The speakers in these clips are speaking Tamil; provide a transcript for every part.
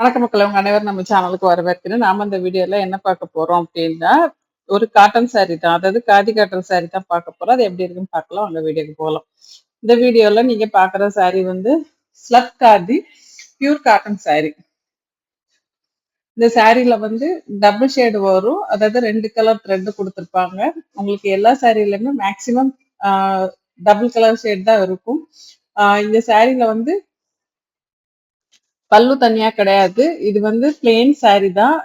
வணக்கம் மக்கள் உங்க அனைவரும் நம்ம சேனலுக்கு வரவேற்கிறேன். நாம இந்த வீடியோல என்ன பார்க்க போறோம் அப்படின்னா ஒரு காட்டன் சாரி தான். அதாவது காதி காட்டன் சாரி தான் பார்க்க போறோம். அது எப்படி இருக்குன்னு பார்க்கலாம். அந்த வீடியோக்கு போகலாம். இந்த வீடியோல நீங்க பாக்குற சாரி வந்து slub khadi pure cotton sari இந்த சாரியில வந்து டபுள் ஷேடு வரும். அதாவது ரெண்டு கலர் த்ரெட் கொடுத்துருப்பாங்க. உங்களுக்கு எல்லா சாரியிலுமே மேக்சிமம் டபுள் கலர் ஷேட் தான் இருக்கும். இந்த சாரியில வந்து பல்லு தனியா கிடையாது. இது வந்து பிளெயின் saree தான்.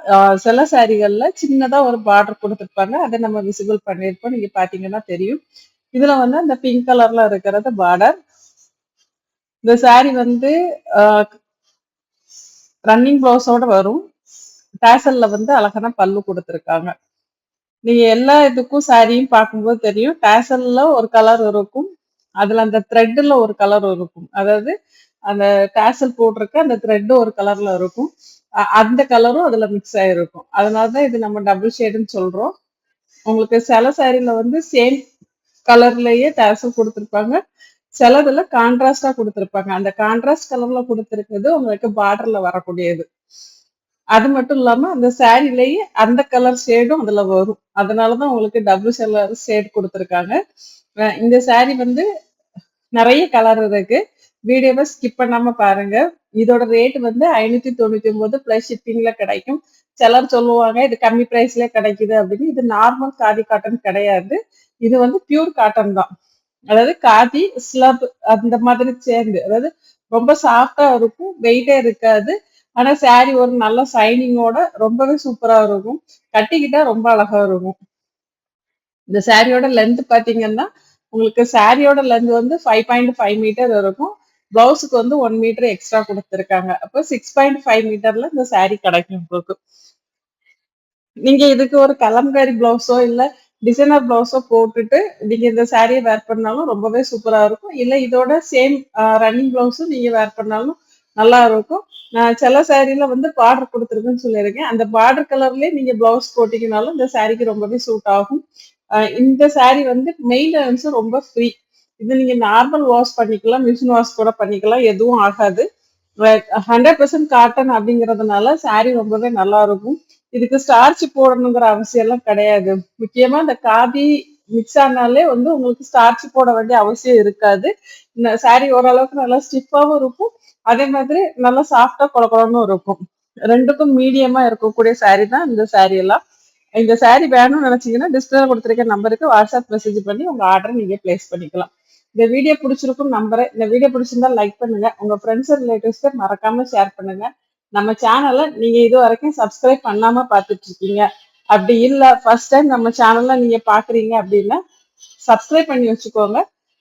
சில சாரிகள்ல சின்னதா ஒரு பார்டர் கொடுத்துருப்பாங்க. அதை நம்ம விசிபிள் பண்ணியிருப்போம். நீங்க பாத்தீங்கன்னா தெரியும். இதுல வந்து அந்த பிங்க் கலர்ல இருக்கிறது பார்டர் இந்த saree வந்து ரன்னிங் ப்ளவுஸோட வரும். டேசல்ல வந்து அழகான பல்லு கொடுத்துருக்காங்க. நீங்க எல்லா இதுக்கும் சாரியும் பார்க்கும்போது தெரியும். டேசல்ல ஒரு கலர் இருக்கும். அதுல அந்த த்ரெட்ல ஒரு கலர் இருக்கும். அதாவது அந்த டேசல் போட்டிருக்க அந்த த்ரெட் ஒரு கலர்ல இருக்கும். அ- அந்த கலரும் அதுல மிக்ஸ் ஆயிருக்கும். அதனாலதான் இது நம்ம டபுள் ஷேடுன்னு சொல்றோம். உங்களுக்கு சில சாரில வந்து சேம் கலர்லயே டேசல் கொடுத்துருப்பாங்க. சிலதுல கான்ட்ராஸ்டா கொடுத்துருப்பாங்க. அந்த கான்ட்ராஸ்ட் கலர்ல கொடுத்துருக்கிறது உங்களுக்கு பார்டர்ல வரக்கூடியது. அது மட்டும் இல்லாம அந்த சாரிலேயே அந்த கலர் ஷேடும் அதுல வரும். அதனாலதான் உங்களுக்கு டபுள் கலர் ஷேட் கொடுத்துருக்காங்க இந்த சாரி வந்து நிறைய கலர் இருக்கு. வீடியோவை ஸ்கிப் பண்ணாம பாருங்க. இதோட ரேட் வந்து ஐநூத்தி தொண்ணூத்தி ஒன்பது பிளஸ் ஷிப்பிங்ல கிடைக்கும். சிலர் சொல்லுவாங்க இது கம்மி பிரைஸ்ல கிடைக்குது அப்படின்னு. இது நார்மல் காதி காட்டன் கிடையாது. இது வந்து பியூர் காட்டன் தான். அதாவது காதி ஸ்லப் அந்த மாதிரி சேர்ந்து அதாவது ரொம்ப சாஃப்டா இருக்கும் வெயிட்டே இருக்காது. ஆனா சாரி ஒரு நல்ல சைனிங்கோட ரொம்பவே சூப்பரா இருக்கும். கட்டிக்கிட்டா ரொம்ப அழகா இருக்கும். இந்த சாரியோட லென்த் பாத்தீங்கன்னா உங்களுக்கு சாரியோட லென்த் வந்து ஃபைவ் பாயிண்ட் ஃபைவ் மீட்டர் இருக்கும். பிளவுஸுக்கு வந்து ஒன் மீட்டர் எக்ஸ்ட்ரா கொடுத்துருக்காங்க. அப்போ சிக்ஸ் பாயிண்ட் ஃபைவ் மீட்டர்ல இந்த saree கிடைக்கும் உங்களுக்கு. நீங்க இதுக்கு ஒரு கலம்காரி பிளவுஸோ இல்ல டிசைனர் பிளவுஸோ போட்டுட்டு நீங்க இந்த சாரியை வேர் பண்ணாலும் ரொம்பவே சூப்பரா இருக்கும். இல்ல இதோட சேம் ரன்னிங் பிளவுஸும் நீங்க வேர் பண்ணாலும் நல்லா இருக்கும். நான் சில சாரியில வந்து பார்டர் கொடுத்துருக்குன்னு சொல்லியிருக்கேன். அந்த பார்டர் கலர்லயே நீங்க பிளவுஸ் போட்டீங்கனாலும் இந்த சாரிக்கு ரொம்பவே சூட் ஆகும். இந்த சாரி வந்து மெயின்டெனன்ஸும் ரொம்ப ஃப்ரீ இது நீங்க நார்மல் வாஷ் பண்ணிக்கலாம் மிஷின் வாஷ் கூட பண்ணிக்கலாம் எதுவும் ஆகாது. ஹண்ட்ரட் பெர்சன்ட் காட்டன் அப்படிங்கறதுனால சாரி ரொம்பவே நல்லா இருக்கும். இதுக்கு ஸ்டார்ச் போடணுங்கிற அவசியம் எல்லாம் கிடையாது. முக்கியமா இந்த காபி மிக்ஸ் ஆனாலே வந்து உங்களுக்கு ஸ்டார்ச் போட வேண்டிய அவசியம் இருக்காது. இந்த saree ஓரளவுக்கு நல்லா ஸ்டிஃபாகவும் இருக்கும். அதே மாதிரி நல்லா சாஃப்டா குழகுழன்னு இருக்கும். ரெண்டுக்கும் மீடியமா இருக்கக்கூடிய சாரி தான் இந்த சாரி எல்லாம். இந்த சாரி வேணும்னு நினைச்சீங்கன்னா டிஸ்பிளே கொடுத்துருக்க நம்பருக்கு வாட்ஸ்அப் மெசேஜ் பண்ணி உங்க ஆர்டர் நீங்க பிளேஸ் பண்ணிக்கலாம். இந்த வீடியோ பிடிச்சிருக்கும் நம்புறேன். இந்த வீடியோ பிடிச்சிருந்தா லைக் பண்ணுங்க. உங்க ஃப்ரெண்ட்ஸ் ரிலேட்டிவ்ஸ்க்கு மறக்காம ஷேர் பண்ணுங்க. நம்ம சேனலை நீங்க இது வரைக்கும் சப்ஸ்கிரைப் பண்ணாம பார்த்துட்டு இருக்கீங்க. அப்படி இல்ல ஃபர்ஸ்ட் டைம் நம்ம சேனல்ல நீங்க பாக்குறீங்க அப்படின்னா சப்ஸ்கிரைப் பண்ணி வச்சுக்கோங்க.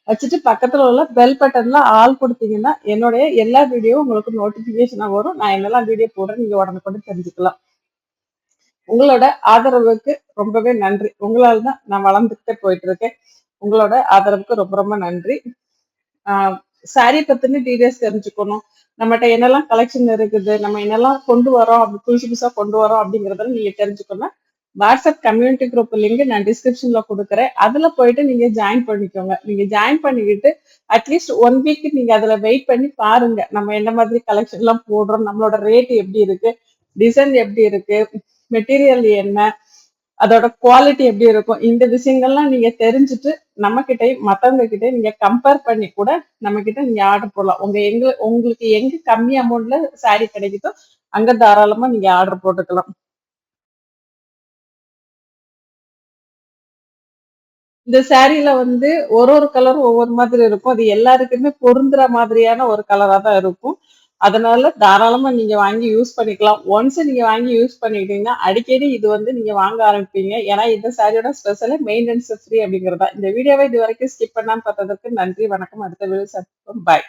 வச்சுட்டு பக்கத்துல உள்ள பெல் பட்டன்ல ஆல் கொடுத்தீங்கன்னா என்னுடைய எல்லா வீடியோவும் உங்களுக்கு நோட்டிபிகேஷனா வரும். நான் என்னெல்லாம் வீடியோ போடுறேன் நீங்க உடனுக்குடன் தெரிஞ்சுக்கலாம். உங்களோட ஆதரவுக்கு ரொம்பவே நன்றி. உங்களால தான் நான் வளர்ந்துக்கிட்டே போயிட்டு இருக்கேன். உங்களோட ஆதரவுக்கு ரொம்ப ரொம்ப நன்றி. சாரி பத்தின டீடைல்ஸ் தெரிஞ்சுக்கணும். நம்மகிட்ட என்னெல்லாம் கலெக்ஷன் இருக்குது நம்ம என்னெல்லாம் கொண்டு வரோம் அப்படி புதுசு புதுசா கொண்டு வரோம் அப்படிங்கறதெல்லாம் நீங்க தெரிஞ்சுக்கணும் வாட்ஸ்அப் கம்யூனிட்டி குரூப் லிங்க் நான் டிஸ்கிரிப்ஷன்ல கொடுக்குறேன். அதுல போயிட்டு நீங்க ஜாயின் பண்ணிக்கோங்க. நீங்க ஜாயின் பண்ணிக்கிட்டு அட்லீஸ்ட் ஒன் வீக் நீங்க அதுல வெயிட் பண்ணி பாருங்க. நம்ம என்ன மாதிரி கலெக்ஷன் எல்லாம் போடுறோம் நம்மளோட ரேட் எப்படி இருக்கு டிசைன் எப்படி இருக்கு மெட்டீரியல் என்ன அதோட குவாலிட்டி எப்படி இருக்கும் இந்த விஷயங்கள்லாம் நீங்க தெரிஞ்சுட்டு நம்ம கிட்டயும் மத்தவங்க கிட்டே நீங்க கம்பேர் பண்ணி கூட நம்ம கிட்ட நீங்க ஆர்டர் போடலாம். உங்க எங்க உங்களுக்கு எங்க கம்மி அமௌண்ட்ல சாரி கிடைக்குதோ அங்க தாராளமா நீங்க ஆர்டர் போட்டுக்கலாம். இந்த சாரியில வந்து ஒரு ஒரு கலரும் ஒவ்வொரு மாதிரி இருக்கும். அது எல்லாருக்குமே பொருந்துற மாதிரியான ஒரு கலரா தான் இருக்கும். அதனால தாராளமா நீங்க வாங்கி யூஸ் பண்ணிக்கலாம். ஒன்ஸ் நீங்க வாங்கி யூஸ் பண்ணிக்கிட்டீங்கன்னா அடிக்கடி இது வந்து நீங்க வாங்க ஆரம்பிப்பீங்க. ஏன்னா இந்த சாரியோட ஸ்பெஷல் மெயின்டெனன்ஸ் ஃப்ரீ அப்படிங்கறதா. இந்த வீடியோவை இது வரைக்கும் ஸ்கிப் பண்ணாம பார்த்ததற்கு நன்றி வணக்கம். அடுத்த வீடியோ சந்திப்போம். பாய்